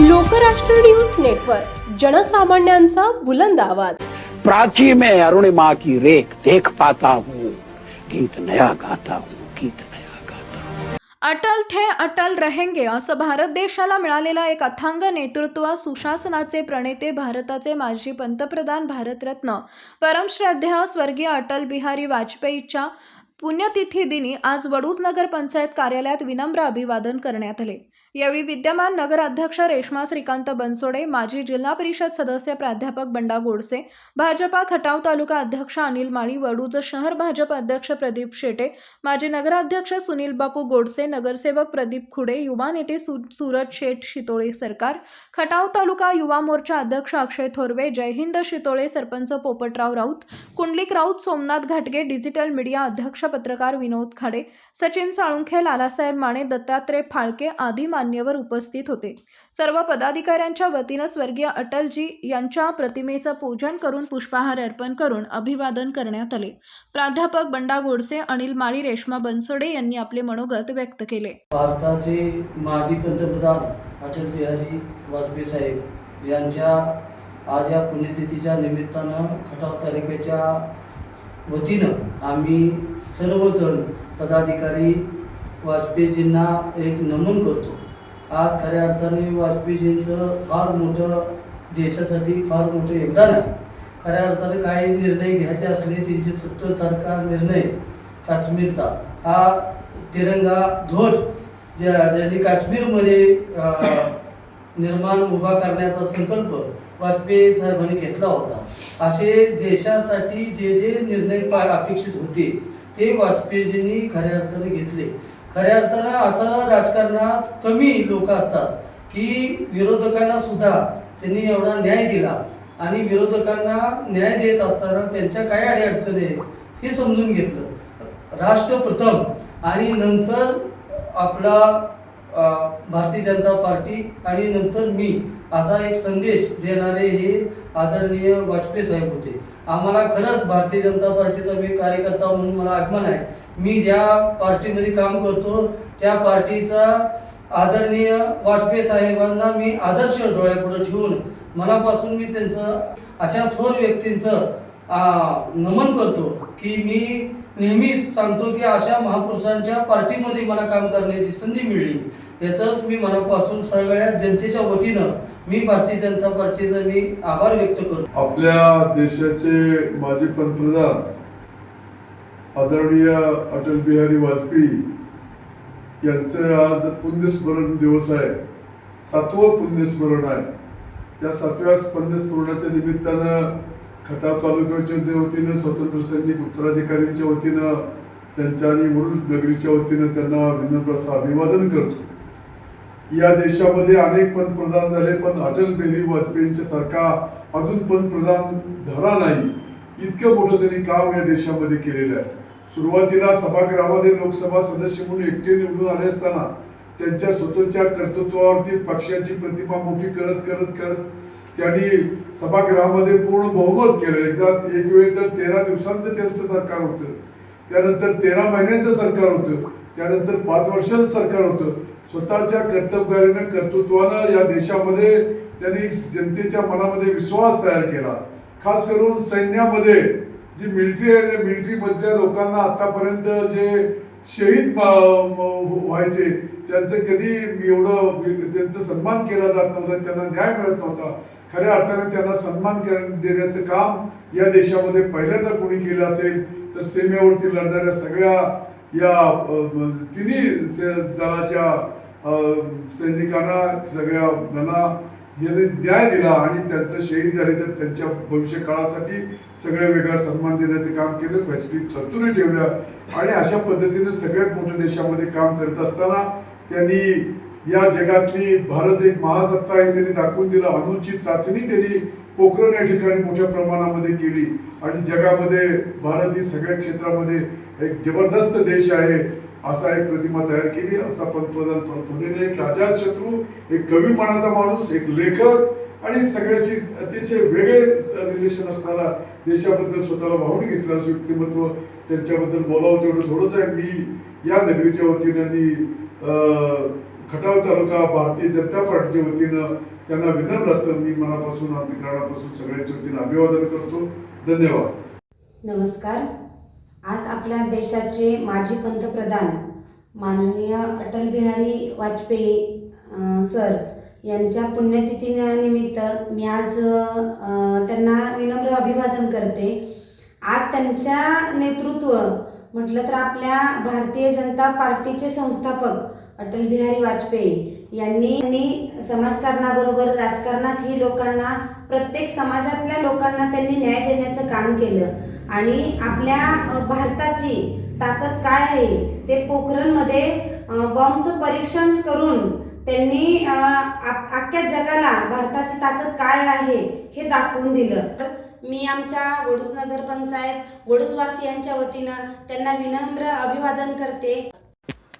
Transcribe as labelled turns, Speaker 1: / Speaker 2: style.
Speaker 1: Lokrashtra news network जनसामान्यांचा बुलंद आवाज.
Speaker 2: प्राची में अरुणिमा की रेख देख पाता हूँ. गीत नया गाता हूँ गीत नया गाता हूँ.
Speaker 3: अटल थे अटल रहेंगे असं भारत देशाला मिळालेला एक अथांग नेतृत्व सुशासनाचे प्रणेते भारताचे माजी पंतप्रधान भारतरत्न. परमश्रद्धेय स्वर्गीय अटल बिहारी वाजपेयीच्या पुण्यतिथी दिनी आज वडूज नगर पंचायत कार्यालयात विनम्र अभिवादन करण्यात आले. यावेळी विद्यमान नगराध्यक्ष रेश्मा श्रीकांत बनसोडे माजी जिल्हा परिषद सदस्य प्राध्यापक बंडा गोडसे भाजपा खटाव तालुका अध्यक्ष अनिल माळी वडूज शहर भाजप अध्यक्ष प्रदीप शेटे माजी नगराध्यक्ष सुनील बापू गोडसे नगरसेवक प्रदीप खुडे युवा नेते सु सूरज शेठ शितोळे सरकार खटाव तालुका युवा मोर्चा अध्यक्ष अक्षय थोरवे जयहिंद शितोळे सरपंच पोपटराव राऊत कुंडलिक राऊत सोमनाथ घाटगे डिजिटल मीडिया अध्यक्ष पत्रकार विनोद खाडे सचिन साळुंखे लालासाहेब माने दत्तात्रय फाळके आदी मान्यवर उपस्थित होते. सर्व पदाधिकाऱ्यांच्या वतीनं स्वर्गीय अटलजी यांच्या प्रतिमेचं पूजन करून पुष्पहार अर्पण करून अभिवादन करण्यात आले. प्राध्यापक बंडा गोडसे अनिल माळी रेश्मा बनसोडे यांनी आपले मनोगत व्यक्त केले.
Speaker 4: भारताचे माजी पंतप्रधान अटल बिहारी वाजपेयी साहेब यांच्या आज या पुण्यतिथीच्या निमित्तानं खटाव तालुक्याच्या वतीनं आम्ही सर्वजण पदाधिकारी वाजपेयीजींना एक नमन करतो. आज खऱ्या अर्थाने वाजपेयीजींचं फार मोठं देशासाठी फार मोठं योगदान आहे. खऱ्या अर्थाने काही निर्णय घ्यायचे असले त्यांचे सत्तरसारखा निर्णय काश्मीरचा. हा तिरंगा ध्वज ज्या ज्यांनी काश्मीरमध्ये निर्माण उभा करण्याचा संकल्प वाजपेयी साहेबांनी घेतला होता. असे देशासाठी जे जे निर्णय पा- अपेक्षित होते ते वाजपेयीजींनी खऱ्या अर्थाने घेतले. खऱ्या अर्थानं असं राजकारणात कमी लोक असतात की विरोधकांना सुद्धा त्यांनी एवढा न्याय दिला. आणि विरोधकांना न्याय देत असताना त्यांच्या काय अडीअडचणी आहेत हे समजून घेतलं. राष्ट्र प्रथम आणि नंतर आपला भारतीय जनता पार्टी आणि नंतर मी असा एक संदेश देणारे हे आदरणीय वाजपेयी साहेब होते. आम्हाला खरंच भारतीय जनता पार्टीचा मी कार्यकर्ता म्हणून मला आगमन आहे. मी ज्या पार्टीमध्ये काम करतो त्या पार्टीचा आदरणीय वाजपेयी साहेबांना मी आदर्श डोळ्यापुढे ठेवून मनापासून मी त्यांचं अशा थोर व्यक्तींचं नमन करतो की मी नेहमीच सांगतो की अशा महापुरुषांच्या पार्टीमध्ये मला काम करण्याची संधी मिळली. याचाच मी मनापासून सगळ्या जनतेच्या वतीनं मी भारतीय जनता पार्टीचा मी आभार व्यक्त करतो.
Speaker 5: आपल्या देशाचे माजी पंतप्रधान आदरणीय अटल बिहारी वाजपेयी यांचं आज पुण्यस्मरण दिवस आहे. सातवं पुण्यस्मरण आहे. या सातव्या पुण्यस्मरणाच्या निमित्तानं खटाव तालुक्याच्या वतीनं स्वातंत्र्य सैनिक उत्तराधिकाऱ्यांच्या वतीनं त्यांच्या आणि मुरुड नगरीच्या वतीनं त्यांना विनम्र असं अभिवादन करतो. या देशामध्ये अनेक पंतप्रधान झाले पण अटल बिहारी वाजपेयींच्या सारखा अजून पंतप्रधान झाला नाही. इतकं मोठं त्यांनी काम या देशामध्ये केलेलं आहे. सुरुवातीला सभागृहामध्ये लोकसभा सदस्य म्हणून एकटे निवडून आले असताना त्यांच्या स्वतःच्या कर्तृत्वावरती पक्षाची प्रतिमा मोठी करत करत करत त्यांनी सभागृहामध्ये पूर्ण बहुमत केलं. एकदा एक वेळ तर तेरा दिवसांचं त्यांचं सरकार होतं. त्यानंतर तेरा महिन्यांचं सरकार होतं. त्यानंतर पाच वर्षाचं सरकार होतं. स्वतःच्या कर्तव्यानं कर्तृत्वानं या देशामध्ये त्यांनी जनतेच्या मनामध्ये विश्वास तयार केला. खास करून सैन्यामध्ये जी मिलिटरी आहे त्या मिलिटरीमधल्या लोकांना आतापर्यंत जे शहीद व्हायचे त्यांचं कधी एवढं त्यांचा सन्मान केला जात नव्हता त्यांना न्याय मिळत नव्हता. खऱ्या अर्थाने त्यांना सन्मान कर- देण्याचं काम या देशामध्ये पहिल्यांदा कोणी केलं असेल तर सीमेवरती लढणाऱ्या सगळ्या या तिन्ही दलाच्या सैनिकांना सगळ्या यांना यांनी न्याय दिला आणि त्यांचं शहीद झाले तर त्यांच्या भविष्य काळासाठी सगळ्या वेगळा सन्मान देण्याचं काम केलं फॅसिलिटी तरतुदी ठेवल्या आणि अशा पद्धतीने सगळ्यात मोठ्या देशामध्ये काम करत असताना त्यांनी या जगातली भारत एक महासत्ता आहे त्यांनी दाखवून दिलं. अणूची चाचणी त्यांनी पोखरण या ठिकाणी मोठ्या प्रमाणामध्ये केली. आणि जगामध्ये भारत ही सगळ्या क्षेत्रामध्ये एक जबरदस्त देश आहे असा एक प्रतिमा तयार केली असा पंतप्रधान परत होणे एक आजाद शत्रू एक कवी मनाचा माणूस एक लेखक आणि सगळ्याशी अतिशय वेगळे रिलेशन असणारा देशाबद्दल स्वतःला वाहून घेतलं असं व्यक्तिमत्व त्यांच्याबद्दल बोलावं तेवढं थोडंच आहे. मी या नगरीच्या वतीने आणि अं, खटाव तालुका भारतीय जनता पार्टीच्या वतीनं त्यांना विनम्र असं मी मनापासून अंतकरणापासून सगळ्यांच्या वतीनं अभिवादन करतो. धन्यवाद.
Speaker 6: नमस्कार. आज आपल्या देशाचे माजी पंतप्रधान माननीय अटल बिहारी वाजपेयी सर यांच्या पुण्यतिथीनिमित्त मी आज त्यांना विनम्र अभिवादन करते. आज त्यांच्या नेतृत्व म्हटलं तर आपल्या भारतीय जनता पार्टीचे संस्थापक अटल बिहारी वाजपेयी यांनी समाजकारणाबरोबर समाजकारणाबरोबर राजकारणातही लोकांना प्रत्येक समाजातल्या लोकांना त्यांनी न्याय देण्याचं काम केलं. आणि आपल्या भारताची ताकद काय आहे? ते पोखरणमध्ये बॉम्बचं परीक्षण करून त्यांनी अख्ख्या जगाला भारताची ताकद काय आहे हे दाखवून दिलं. तर मी आमच्या वडूस नगर पंचायत वडूसवासियांच्या वतीनं त्यांना विनम्र अभिवादन करते.